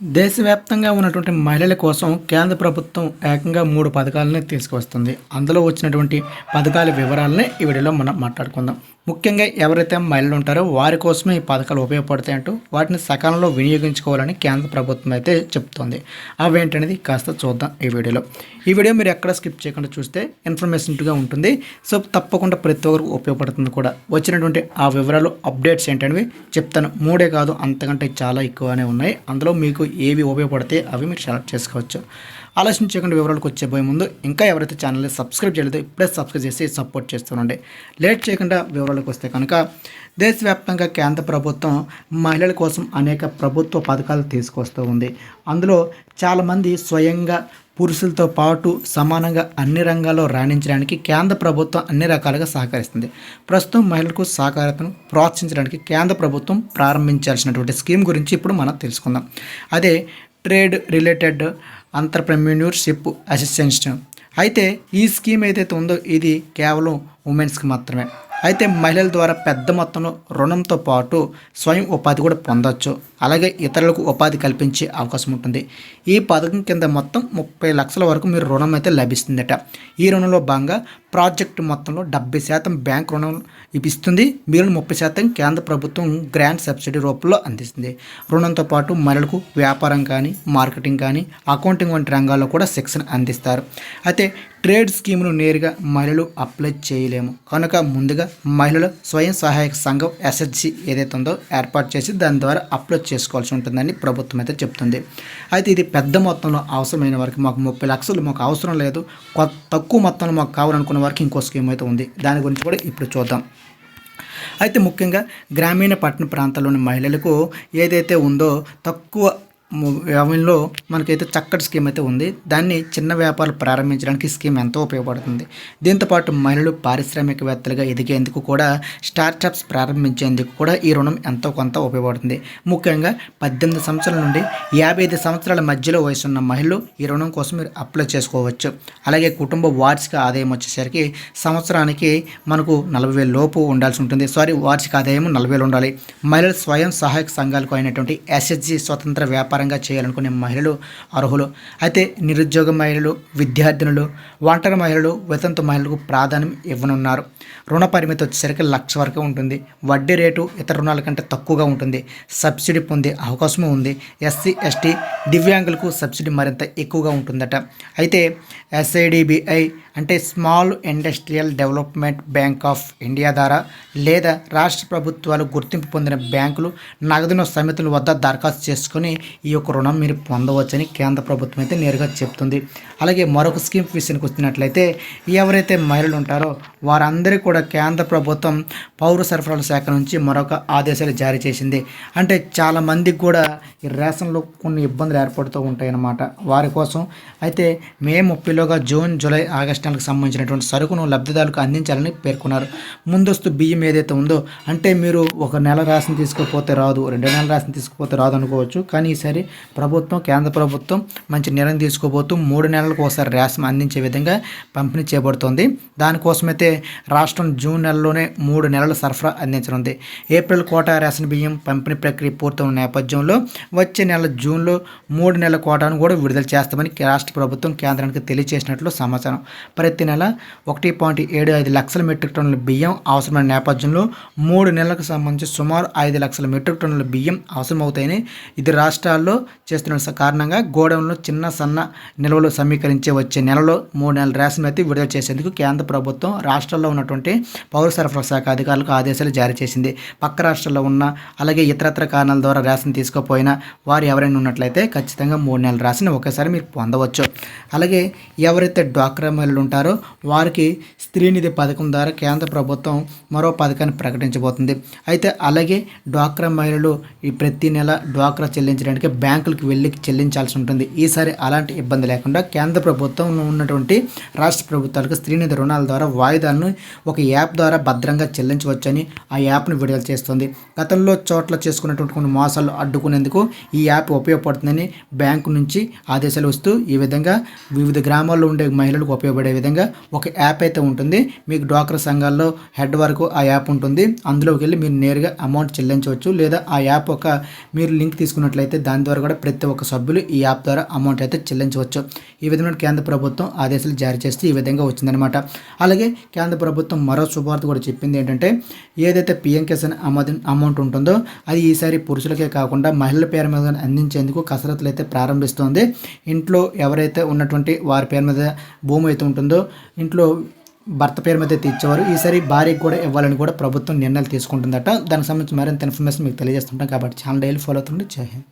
దేశవ్యాప్తంగా ఉన్నటువంటి మహిళల కోసం కేంద్ర ప్రభుత్వం ఏకంగా మూడు పథకాలని తీసుకువస్తుంది. అందులో వచ్చినటువంటి పథకాల వివరాలని ఈ వీడియోలో మనం మాట్లాడుకుందాం. ముఖ్యంగా ఎవరైతే మహిళలు ఉంటారో వారి కోసమే ఈ పథకాలు ఉపయోగపడతాయంటూ వాటిని సకాలంలో వినియోగించుకోవాలని కేంద్ర ప్రభుత్వం అయితే చెప్తోంది. అవి ఏంటనేది కాస్త చూద్దాం ఈ వీడియోలో. ఈ వీడియో మీరు ఎక్కడ స్కిప్ చేయకుండా చూస్తే ఇన్ఫర్మేషన్గా ఉంటుంది. సో తప్పకుండా ప్రతి ఒక్కరికి ఉపయోగపడుతుంది కూడా. వచ్చినటువంటి ఆ వివరాలు అప్డేట్స్ ఏంటనేవి చెప్తాను. మూడే కాదు అంతకంటే చాలా ఎక్కువనే ఉన్నాయి. అందులో మీకు ఏవి ఉపయోగపడితే అవి మీరు సెలెక్ట్ చేసుకోవచ్చు. ఆలోచించకుండా వివరాలకు వచ్చేపోయే ముందు ఇంకా ఎవరైతే ఛానల్ని సబ్స్క్రైబ్ చేయలేదో ఇప్పుడే సబ్స్క్రైబ్ చేసి సపోర్ట్ చేస్తూ లేట్ చేయకుండా వివరాలకు వస్తే కనుక దేశవ్యాప్తంగా కేంద్ర ప్రభుత్వం మహిళల కోసం అనేక ప్రభుత్వ పథకాలు తీసుకొస్తూ ఉంది. అందులో చాలామంది స్వయంగా పురుషులతో పాటు సమానంగా అన్ని రంగాల్లో రాణించడానికి కేంద్ర ప్రభుత్వం అన్ని రకాలుగా సహకరిస్తుంది. ప్రస్తుతం మహిళలకు సహకారతను ప్రోత్సహించడానికి కేంద్ర ప్రభుత్వం ప్రారంభించాల్సినటువంటి స్కీమ్ గురించి ఇప్పుడు మనం తెలుసుకుందాం. అదే ట్రేడ్ రిలేటెడ్ అంతర్ప్రెన్యూర్షిప్ అసిస్టెన్స్ అయితే ఈ స్కీమ్ ఏదైతే ఉందో ఇది కేవలం ఉమెన్స్కి మాత్రమే. అయితే మహిళల ద్వారా పెద్ద మొత్తంలో రుణంతో పాటు స్వయం ఉపాధి కూడా పొందవచ్చు అలాగే ఇతరులకు ఉపాధి కల్పించే అవకాశం ఉంటుంది. ఈ పథకం కింద మొత్తం ముప్పై లక్షల వరకు మీరు రుణం అయితే లభిస్తుందట. ఈ రుణంలో భాగంగా ప్రాజెక్టు మొత్తంలో డెబ్బై శాతం బ్యాంక్ రుణం ఇప్పిస్తుంది. మిగిలిన ముప్పై శాతం కేంద్ర ప్రభుత్వం గ్రాంట్ సబ్సిడీ రూపంలో అందిస్తుంది. రుణంతో పాటు మహిళలకు వ్యాపారం కానీ మార్కెటింగ్ కానీ అకౌంటింగ్ వంటి రంగాల్లో కూడా శిక్షణ అందిస్తారు. అయితే ట్రేడ్ స్కీమ్ను నేరుగా మహిళలు అప్లై చేయలేము. కనుక ముందుగా మహిళల స్వయం సహాయక సంఘం ఎస్హెచ్సి ఏదైతే ఉందో ఏర్పాటు చేసి దాని ద్వారా అప్లై చేసుకోవాల్సి ఉంటుందని ప్రభుత్వం అయితే చెప్తుంది. అయితే ఇది పెద్ద మొత్తంలో అవసరమైన వారికి మాకు ముప్పై లక్షలు మాకు అవసరం లేదు. తక్కువ మొత్తంలో మాకు కావాలనుకున్న వారికి ఇంకో స్కీమ్ అయితే ఉంది దాని గురించి కూడా ఇప్పుడు చూద్దాం. అయితే ముఖ్యంగా గ్రామీణ పట్టణ ప్రాంతాల్లోని మహిళలకు ఏదైతే ఉందో తక్కువ ము- మనకైతే చక్కటి స్కీమ్ అయితే ఉంది. దాన్ని చిన్న వ్యాపారాలు ప్రారంభించడానికి స్కీమ్ ఎంతో ఉపయోగపడుతుంది. దీంతోపాటు మహిళలు పారిశ్రామికవేత్తలుగా ఎదిగేందుకు కూడా స్టార్టప్స్ ప్రారంభించేందుకు కూడా ఈ రుణం ఎంతో కొంత ఉపయోగపడుతుంది. ముఖ్యంగా పద్దెనిమిది సంవత్సరాల నుండి యాభై ఐదు సంవత్సరాల మధ్యలో వయసు ఉన్న మహిళలు ఈ రుణం కోసం మీరు అప్లై చేసుకోవచ్చు. అలాగే కుటుంబ వార్షిక ఆదాయం వచ్చేసరికి సంవత్సరానికి మనకు నలభై వేల లోపు ఉండాల్సి ఉంటుంది. సారీ వార్షిక ఆదాయం నలభై వేలు ఉండాలి. మహిళలు స్వయం సహాయక సంఘాలకు అయినటువంటి ఎస్హెచ్జి స్వతంత్ర వ్యాపారంగా చేయాలనుకునే మహిళలు అర్హులు. అయితే నిరుద్యోగ మహిళలు విద్యార్థినులు ఒంటరి మహిళలు వితంతు మహిళలకు ప్రాధాన్యం ఇవ్వనున్నారు. రుణ పరిమితి వచ్చేసరికి లక్ష వరకు ఉంటుంది. వడ్డీ రేటు ఇతర రుణాల కంటే తక్కువగా ఉంటుంది. సబ్సిడీ పొందే అవకాశం ఉంది. ఎస్సీ ఎస్టీ దివ్యాంగులకు సబ్సిడీ మరింత ఎక్కువగా ఉంటుందట. అయితే ఎస్ఐడిబిఐ అంటే small industrial development bank of India ద్వారా లేదా రాష్ట్ర ప్రభుత్వాలు గుర్తింపు పొందిన బ్యాంకులు నగదును సమితుల వద్ద దరఖాస్తు చేసుకొని ఈ ఈ యొక్క రుణం మీరు పొందవచ్చని కేంద్ర ప్రభుత్వం అయితే నేరుగా చెప్తుంది. అలాగే మరొక స్కీమ్ విషయానికి వచ్చినట్లయితే ఎవరైతే మహిళలు ఉంటారో వారందరికీ కూడా కేంద్ర ప్రభుత్వం పౌర సరఫరాల శాఖ నుంచి మరొక ఆదేశాలు జారీ చేసింది. అంటే చాలామందికి కూడా ఈ రేషన్లో కొన్ని ఇబ్బందులు ఏర్పడుతూ ఉంటాయన్నమాట. వారి కోసం అయితే మే ముప్పైలోగా జూన్ జూలై ఆగస్టు నెలకు సంబంధించినటువంటి సరుకును లబ్ధిదారులకు అందించాలని పేర్కొన్నారు. ముందస్తు బియ్యం ఏదైతే ఉందో అంటే మీరు ఒక నెల రేషన్ తీసుకోకపోతే రాదు రెండు నెలల రేషన్ తీసుకుపోతే రాదు అనుకోవచ్చు కానీ ఈసారి ప్రభుత్వం కేంద్ర ప్రభుత్వం మంచి నిర్ణయం తీసుకోబోతూ మూడు నెలలకు ఒకసారి రేషన్ అందించే విధంగా పంపిణీ చేయబడుతుంది. దానికోసమైతే రాష్ట్రం జూన్ నెలలోనే మూడు నెలల సరఫరా అందించనుంది. ఏప్రిల్ కోటా రేషన్ బియ్యం పంపిణీ ప్రక్రియ పూర్తయిన నేపథ్యంలో వచ్చే నెల జూన్లో మూడు నెలల కోటాను కూడా విడుదల చేస్తామని రాష్ట్ర ప్రభుత్వం కేంద్రానికి తెలియజేసినట్లు సమాచారం. ప్రతి నెల ఒకటి పాయింట్ ఏడు ఐదు లక్షల మెట్రిక్ టన్నుల బియ్యం అవసరమైన నేపథ్యంలో మూడు నెలలకు సంబంధించి సుమారు ఐదు లక్షల మెట్రిక్ టన్నుల బియ్యం అవసరమవుతాయని ఇది రాష్ట్రాల్లో చేస్తున్న కారణంగా గోడౌన్లో చిన్న సన్న నిల్వలు సమీకరించే వచ్చే నెలలో మూడు నెలల రేషన్ అయితే విడుదల చేసేందుకు కేంద్ర ప్రభుత్వం రాష్ట్రాల్లో ఉన్నటువంటి పౌర సరఫరా శాఖ అధికారులకు ఆదేశాలు జారీ చేసింది. పక్క రాష్ట్రాల్లో ఉన్న అలాగే ఇతరత్ర కారణాల ద్వారా రేషన్ తీసుకోపోయినా వారు ఎవరైనా ఉన్నట్లయితే ఖచ్చితంగా మూడు నెలల రేషన్ ఒకేసారి మీరు పొందవచ్చు. అలాగే ఎవరైతే డ్వాక్రా మహిళలు ఉంటారో వారికి స్త్రీనిధి పథకం ద్వారా కేంద్ర ప్రభుత్వం మరో పథకాన్ని ప్రకటించబోతుంది. అయితే అలాగే డ్వాక్రా మహిళలు ఈ ప్రతి నెల డ్వాక్రా చెల్లించడానికి బ్యాంకులకు వెళ్ళి చెల్లించాల్సి ఉంటుంది. ఈసారి అలాంటి ఇబ్బంది లేకుండా కేంద్ర ప్రభుత్వం ఉన్నటువంటి రాష్ట్ర ప్రభుత్వాలకు స్త్రీనిధి రుణాల ద్వారా వాయిదాలను ఒక యాప్ ద్వారా భద్రంగా చెల్లించవచ్చని ఆ యాప్ను విడుదల చేస్తుంది. గతంలో చోట్ల చేసుకున్నటువంటి కొన్ని మోసాలు అడ్డుకునేందుకు ఈ యాప్ ఉపయోగపడుతుందని బ్యాంకు నుంచి ఆదేశాలు వస్తూ ఈ విధంగా వివిధ గ్రామాల్లో ఉండే మహిళలకు ఉపయోగపడే విధంగా ఒక యాప్ అయితే ఉంటుంది. మీకు డ్వాక్రా సంఘాల్లో హెడ్ వరకు ఆ యాప్ ఉంటుంది. అందులోకి వెళ్ళి మీరు నేరుగా అమౌంట్ చెల్లించవచ్చు లేదా ఆ యాప్ ఒక మీరు లింక్ తీసుకున్నట్లయితే దాని దాని ద్వారా కూడా ప్రతి ఒక్క సభ్యులు ఈ యాప్ ద్వారా అమౌంట్ అయితే చెల్లించవచ్చు. ఈ విధమైన కేంద్ర ప్రభుత్వం ఆదేశాలు జారీ చేస్తే ఈ విధంగా వచ్చిందనమాట అలాగే కేంద్ర ప్రభుత్వం మరో శుభార్త కూడా చెప్పింది ఏంటంటే ఏదైతే పిఎం కిసాన్ అమౌంట్ అమౌంట్ ఉంటుందో అది ఈసారి పురుషులకే కాకుండా మహిళల పేరు మీద అందించేందుకు కసరత్తులు అయితే ప్రారంభిస్తోంది. ఇంట్లో ఎవరైతే ఉన్నటువంటి వారి పేరు మీద భూమి అయితే ఉంటుందో ఇంట్లో భర్త పేరు మీద అయితే ఇచ్చేవారు ఈసారి భార్యకి కూడా ఇవ్వాలని కూడా ప్రభుత్వం నిర్ణయాలు తీసుకుంటుందట. దానికి సంబంధించి మరింత ఇన్ఫర్మేషన్ మీకు తెలియజేస్తుంటాం. కాబట్టి ఛానల్ డైలీ ఫాలో అవుతుండే జై హింద్.